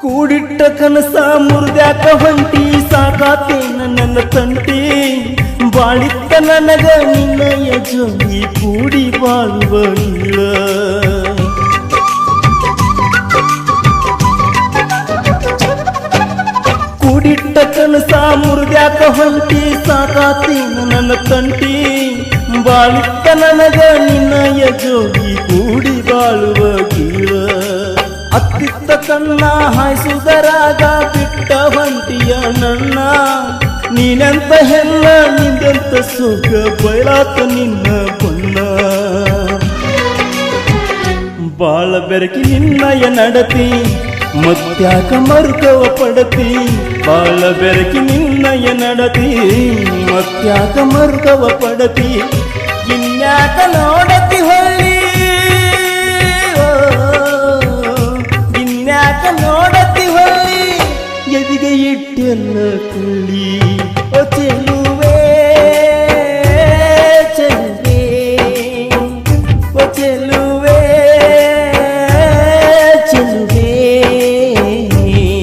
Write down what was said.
ಕೂಡಿಟ್ಟ ಕನಸ ಮುರಿದ್ಯಾಕ ಹೊಂಟಿ ಸಾಕಾತೇನ ನನ್ನ ತಂಟಿ. ಬಾಳಿತ್ತ ನನಗ ನಿನ್ನಯ ಜೋಗಿ ಕೂಡಿ ಬಾಳುವ ಕೂಡಿಟ್ಟ ಕನಸ ಮುರಿದ್ಯಾಕ ಹೊಂಟಿ ಸಾಕಾತೇನ ನನ್ನ ತಂಟಿ. ಬಾಳಿತ್ತ ನನಗ ನಿನ್ನಯ ಜೋಗಿ ಕೂಡಿ ಅತ್ತಿತ್ತ ಕಣ್ಣ ಹಾಯಿಸುವುದರಾಗ ಬಿಟ್ಟ ಹೊಂಟಿಯ ನನ್ನ. ನೀನೆಂತ ಹೆಲ್ಲ, ನಿಂದೆಂತ ಸುಖ, ಬಯಲಾತ ನಿನ್ನ ಬಣ್ಣ ಬಾಳ ಬೆರಕಿ ನಿನ್ನಯ ನಡತಿ ಮತ್ಯಾಕ ಮರುಕವ ಪಡತಿ. ಬಾಳ ಬೆರಕಿ ನಿನ್ನಯ ನಡತಿ ಮತ್ಯಾಕ ಮರುಕವ ಪಡತಿ. ಇನ್ಯಾಕ ನೋಡತಿ ನೋಡತಿವಲ್ಲಿ ಎದಿಗೆ ಇಟ್ಟೆಲ್ಲ ಕುಳ್ಳಿ ಓ ಚೆಲುವೆ ಚೆಲುವೆ ಓ ಚೆಲುವೆ